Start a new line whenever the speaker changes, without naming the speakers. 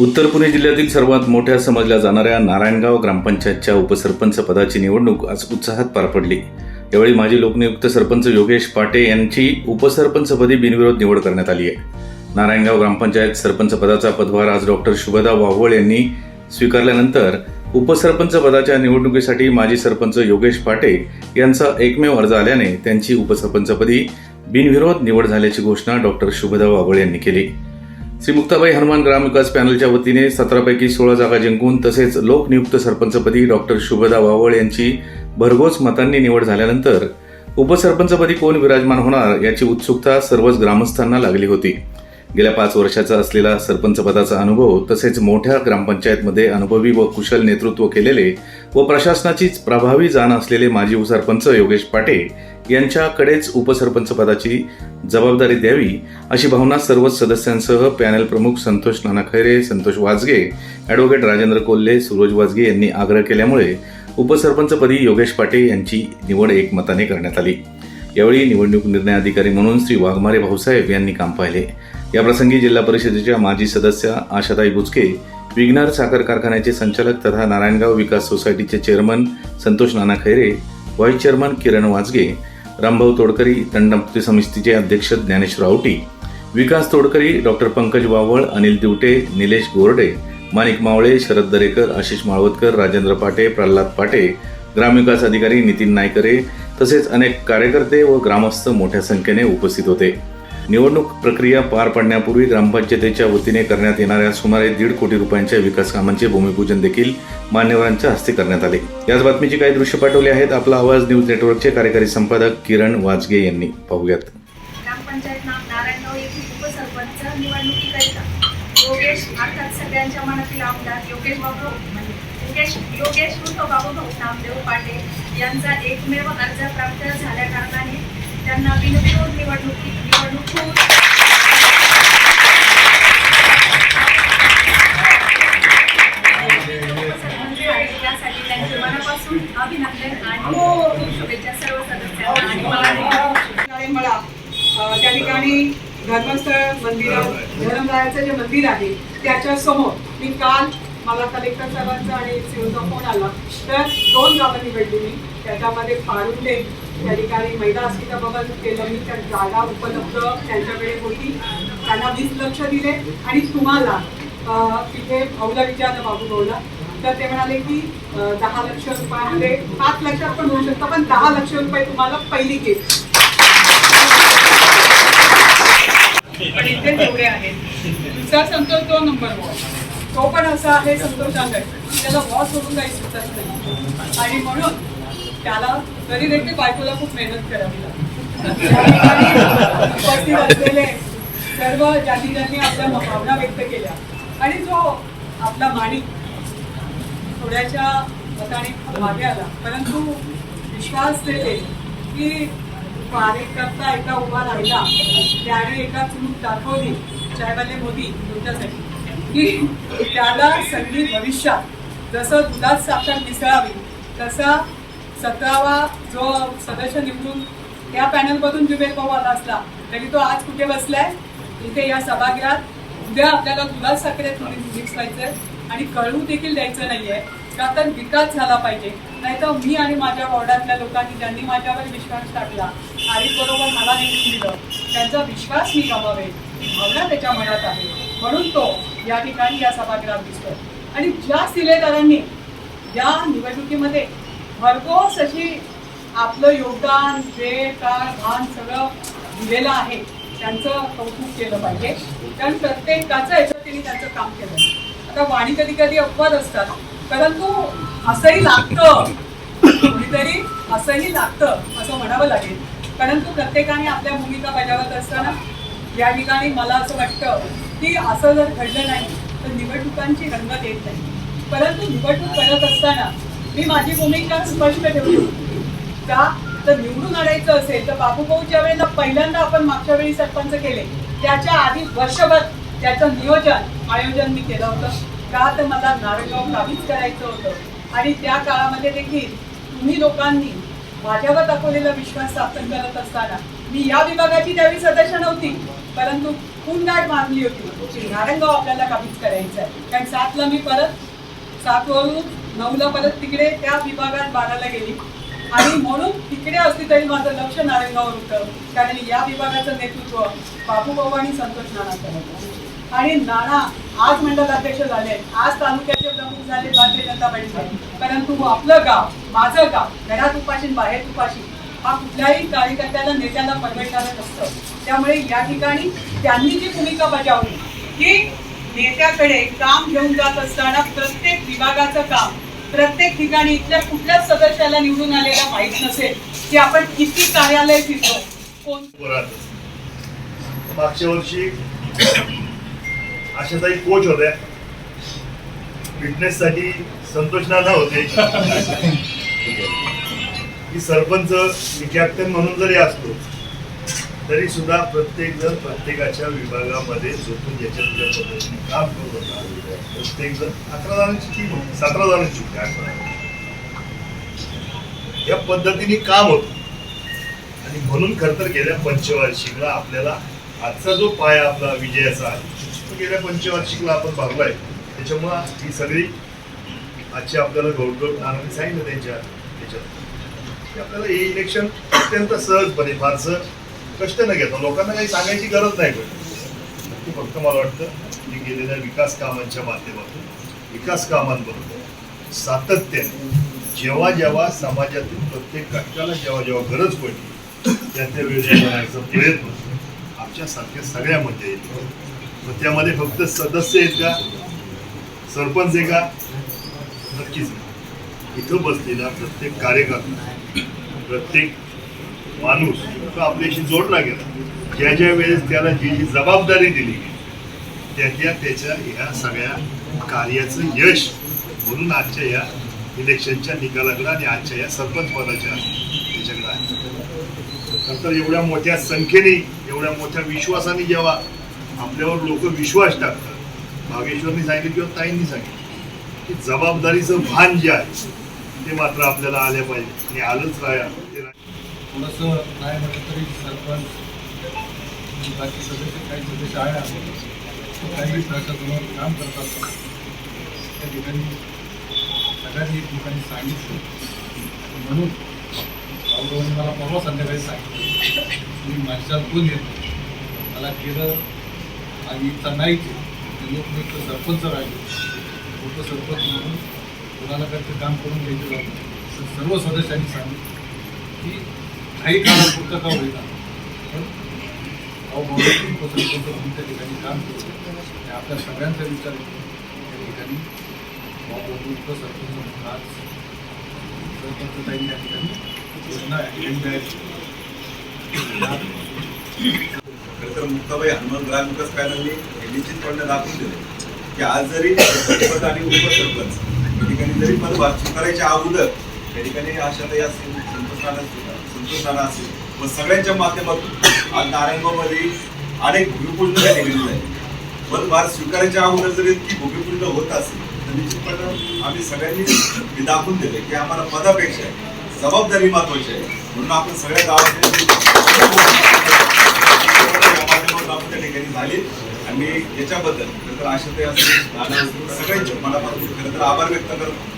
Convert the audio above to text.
उत्तर पुणे जिल्ह्यातील सर्वात मोठ्या समजल्या जाणाऱ्या नारायणगाव ग्रामपंचायतच्या उपसरपंच पदाची निवडणूक आज उत्साहात पार पडली. यावेळी माजी लोकनियुक्त सरपंच योगेश पाटे यांची उपसरपंचपदी बिनविरोध निवड करण्यात आली आहे. नारायणगाव ग्रामपंचायत सरपंच पदाचा पदभार आज डॉक्टर शुभदा वाव्हळ यांनी स्वीकारल्यानंतर उपसरपंच पदाच्या निवडणुकीसाठी माजी सरपंच योगेश पाटे यांचा एकमेव अर्ज आल्याने त्यांची उपसरपंचपदी बिनविरोध निवड झाल्याची घोषणा डॉक्टर शुभदा वावळ यांनी केली. श्री मुक्ताबाई हनुमान ग्रामविकास पॅनलच्या वतीने सतरापैकी सोळा जागा जिंकून तसेच लोकनियुक्त सरपंचपदी डॉक्टर शुभदा वावळ यांची भरघोस मतांनी निवड झाल्यानंतर उपसरपंचपदी कोण विराजमान होणार याची उत्सुकता सर्वच ग्रामस्थांना लागली होती. गेल्या पाच वर्षाचा असलेला सरपंच पदाचा अनुभव तसेच मोठ्या ग्रामपंचायतमध्ये अनुभवी व कुशल नेतृत्व केलेले व प्रशासनाचीच प्रभावी जाण असलेले माजी उपसरपंच योगेश पाटे यांच्याकडेच उपसरपंच पदाची जबाबदारी द्यावी अशी भावना सर्वच सदस्यांसह पॅनल प्रमुख संतोष नाना खैरे संतोष वाजगे ॲडव्होकेट राजेंद्र कोल्हे सुरोज वाजगे यांनी आग्रह केल्यामुळे उपसरपंचपदी योगेश पाटे यांची निवड एकमताने करण्यात आली. यावेळी निवडणूक निर्णय अधिकारी म्हणून श्री वाघमारे भाऊसाहेब यांनी काम पाहिले. याप्रसंगी जिल्हा परिषदेच्या माजी सदस्या आशाताई बुचके विघ्नार साखर कारखान्याचे संचालक तथा नारायणगाव विकास सोसायटीचे chairman Santosh Nana Khaire vice chairman Kiran Wajge Rambhau Todkari तंडमुक्ती समितीचे अध्यक्ष ज्ञानेश्वर आवटी विकास तोडकरी डॉक्टर पंकज वावळ अनिल दिवटे निलेश गोरडे माणिक मावळे शरद दरेकर आशिष माळवतकर राजेंद्र पाटे प्रल्हाद पाटे ग्रामविकास अधिकारी नितीन नायकरे तसेच अनेक कार्यकर्ते व ग्रामस्थ मोठ्या संख्येने उपस्थित होते. निवडणूक प्रक्रिया पार पडण्यापूर्वी ग्रामपंचायतीच्या वतीने करण्यात येणाऱ्या सुमारे दीड कोटी रुपयांच्या विकास कामांचे भूमिपूजन देखील मान्यवरांच्या हस्ते करण्यात आले. याच बातमीची काही दृश्य पाठवली आहेत. आपला आवाज न्यूज नेटवर्कचे कार्यकारी संपादक किरण वाजगे यांनी पाहूयात.
ग्रामपंचायत नारायणगाव येथील उपसरपंच निवडणुकीकरिता योगेश अर्थात सगळ्यांच्या मनातील आमदार योगेश बाबू म्हणजे योगेश योगेश नामदेव पाटील यांचा एकमेव अर्ज प्राप्त झाल्या कारणाने त्यांना बिनविरोध निवडणुकी निवडणूक होऊन यासाठी त्यांचे मनापासून अभिनंदन आणि शुभेच्छा सर्व सदस्यांना आणि मला
मला त्या ठिकाणी धर्मस्थळ मंदिरात धर्मरायाचं जे मंदिर आहे त्याच्यासमोर मी काल मला कलेक्टर साहेबांचा आणि सिओचा फोन आला. तर दोन गावं निवडली मी. त्याच्यामध्ये पारुंडे त्या ठिकाणी महिला अस्मिताबाबत केलं मी त्या जागा उपलब्ध त्यांच्याकडे होती. त्यांना वीस लक्ष दिले आणि तुम्हाला तिथे भाऊला विचारलं बाबू भाऊला. तर ते म्हणाले की दहा लक्ष रुपयामध्ये पाच लक्षात पण होऊ शकतं पण दहा लक्ष रुपये तुम्हाला पहिली गिफ्ट पण इथे तेवढे आहेत. दुसरा संतोष तो नंबर वॉ तो पण असा आहे संतोषांकडे त्याला वॉ सोडून काही सुचत नाही. आणि म्हणून त्याला तरी देखील बायकोला खूप मेहनत करावी लागते. उपस्थित असलेले सर्व ज्यांनी ज्यांनी आपल्या भावना व्यक्त केल्या. आणि जो आपला माणिक थोड्याशा मताने मागे आला परंतु विश्वास देते की कार्यकर्ता एका उभा राहिला त्याने एका चूक दाखवली जयवाले मोदी तुमच्यासाठी. की त्याला संधी भविष्यात जसं दुधात साखर मिसळावी तसा सतरावा जो सदस्य निवडून त्या पॅनलमधून विवेक भाऊ आला असला तरी तो आज कुठे बसलाय? इथे या सभागृहात. उद्या आपल्याला दुधात साखरेत मिक्स व्हायचंय आणि कळू देखील द्यायचं नाहीये. का तर विकास झाला पाहिजे. नाहीतर मी आणि माझ्या वॉर्डातल्या लोकांनी ज्यांनी माझ्यावर विश्वास टाकला आणि बरोबर मला निवडून दिलं त्यांचा विश्वास मी गमावे ही भावना त्याच्या मनात आहे. म्हणून तो या ठिकाणी या सभागृहात दिसतो आणि ज्या सिलेदारांनी या निवडणुकीमध्ये भरघोस अशी आपलं योगदान वेळ काळ भान सगळं दिलेलं आहे. त्यांचं कौतुक केलं पाहिजे. कारण प्रत्येकाचं याच्यात त्यांनी त्यांचं काम केलं आता वाणी कधी कधी अपवाद असतात. परंतु असंही लागतं. कुणीतरी असंही लागतं असं म्हणावं लागेल. परंतु प्रत्येकाने आपल्या भूमिका बजावत असताना या ठिकाणी मला असं वाटतं की असं जर घडलं नाही तर निवडणुकांची रंगत येत नाही. परंतु निवडणूक करत असताना मी माझी भूमिका स्पष्ट ठेवली का? तर निवडून आणायचं असेल तर बाबूभाऊच्या वेळेला पहिल्यांदा आपण मागच्या वेळी सरपंच केले त्याच्या आधी वर्षभर त्याचं नियोजन आयोजन मी केलं होतं. का? तर मला नारायणगाव गावीच करायचं होतं. आणि त्या काळामध्ये देखील तुम्ही लोकांनी माझ्यावर दाखवलेला विश्वास स्थापन करत असताना मी या विभागाची त्यावेळी सदस्य नव्हती परंतु पुनगाड मानली होती. की आपल्याला काबीज करायचं आहे कारण सातला मी परत सातवरून नऊला परत तिकडे त्या विभागात बाराला गेली. आणि म्हणून तिकडे असली तरी माझं लक्ष नारायणगावर होतं. कारण या विभागाचं नेतृत्व बाबूभाऊ आणि संतोष नाना करत आणि नाना आज मंडल अध्यक्ष झाले. आज तालुक्याचे प्रमुख झाले भारतीय जनता पार्टीचे. परंतु आपलं गाव माझं गाव घरात उपाशी बाहेर उपाशी हा कुठल्याही कार्यकर्त्याला नेत्याला परवडणारच असतं त्यामुळे या ठिकाणी त्यांनी जी भूमिका बजावली की नेत्याकडे काम घेऊन जात असताना प्रत्येक विभागाचं काम प्रत्येक ठिकाणी इथल्या कुठल्याच सदस्याला निवडून आलेला माहीत नसेल की आपण किती कार्यालय फिरतो कोण?
मागच्या वर्षी आशाताई कोच होत्या. फिटनेस साठी संतोष नाना होते. की सरपंच मी कॅप्टन म्हणून जरी असतो तरी सुद्धा प्रत्येक जण प्रत्येकाच्या विभागामध्ये झोपून ज्याच्या तुझ्या पद्धतीने काम करत होता प्रत्येक जण अकरा जणांची टीम सतरा जणांची होती अकरा या पद्धतीने काम होतं. आणि म्हणून खर तर गेल्या पंचवार्षिकला आपल्याला आजचा जो पाया आपला विजयाचा आहे तो गेल्या पंचवार्षिकला आपण भरलाय त्याच्यामुळं ही सगळी आजची आपल्याला गौरव आनंद सांगितलं त्यांच्या त्याच्यात. आपल्याला हे इलेक्शन अत्यंत सहजपणे फारसं कष्ट न घेता. लोकांना काही सांगायची गरज नाही पडत. फक्त मला वाटतं की गेलेल्या विकास कामांच्या माध्यमातून विकास कामांबरोबर सातत्याने जेव्हा जेव्हा समाजातील प्रत्येक घटकाला जेव्हा जेव्हा गरज पडली त्या त्या वेळेस करण्याचा प्रयत्न आमच्यासारख्या सगळ्यामध्ये येतो. मग त्यामध्ये फक्त सदस्य आहेत का? सरपंच आहे का? नक्कीच इथं बसलेला प्रत्येक कार्यकर्ता प्रत्येक माणूस तो आपल्याशी जोडला गेला ज्या ज्या वेळेस त्याला जी जी जबाबदारी दिली त्या त्या त्याच्या ह्या सगळ्या कार्याचं यश म्हणून आजच्या या इलेक्शनच्या निकालाकडं आणि आजच्या या सरपंच पदाच्या त्याच्याकडं आहे. नंतर एवढ्या मोठ्या संख्येने एवढ्या मोठ्या विश्वासाने जेव्हा आपल्यावर लोक विश्वास टाकतात भागेश्वरनी सांगितलं किंवा ताईंनी सांगितलं की जबाबदारीचं भान जे आहे ते मात्र आपल्याला आले पाहिजे. आणि आलंच राहा
थोडंसं काय म्हटलं तरी सरपंच बाकी सदस्य काही सदस्य आहे तो काही प्रशासनावर काम करतात. त्या ठिकाणी सगळ्यांनी ठिकाणी सांगितलं. म्हणून राहुलरावांनी मला परवा संध्याकाळी सांगितलं. मी माझ्या कोण येतो मला केलं आणि इच्छा नाहीच ते लोक मी इथं सरपंच राहिले. उपसरपंच म्हणून कोणाला काही काम करून घ्यायचं जातं सर्व सदस्यांनी सांगितलं की काही काळापुरतं का त्या ठिकाणी काम केलं आपल्या सगळ्यांचा विचार त्या ठिकाणी उपसरपंच म्हणून आज सरपंच ताई या ठिकाणी योजना केलेली आहे
खरं तर मुक्ताबाई हनुमान ग्राम विकास पॅनलने हे निश्चितपणे दाखवून दिले की आज जरी सरपंच आणि उपसरपंच या ठिकाणी जरी पदभार स्वीकारायच्या अगोदर या ठिकाणी आशाताई असेल संतोष नाना असेल. व सगळ्यांच्या माध्यमातून आज नारायणगावमध्ये अनेक भूमिपूजन निघालेलं आहे पण पदभार स्वीकारायच्या अगोदर जरी इतकी भूमिपूजन होत असेल तर निश्चितपणे आम्ही सगळ्यांनी हे दाखवून दिले की आम्हाला पदापेक्षा जबाबदारी महत्वाची आहे. म्हणून आपण सगळ्या गावातील आपण त्या ठिकाणी झाली. आणि याच्याबद्दल खरं तर आशा ते असेल सगळ्यांचे मनापासून खरं तर आभार व्यक्त करतो.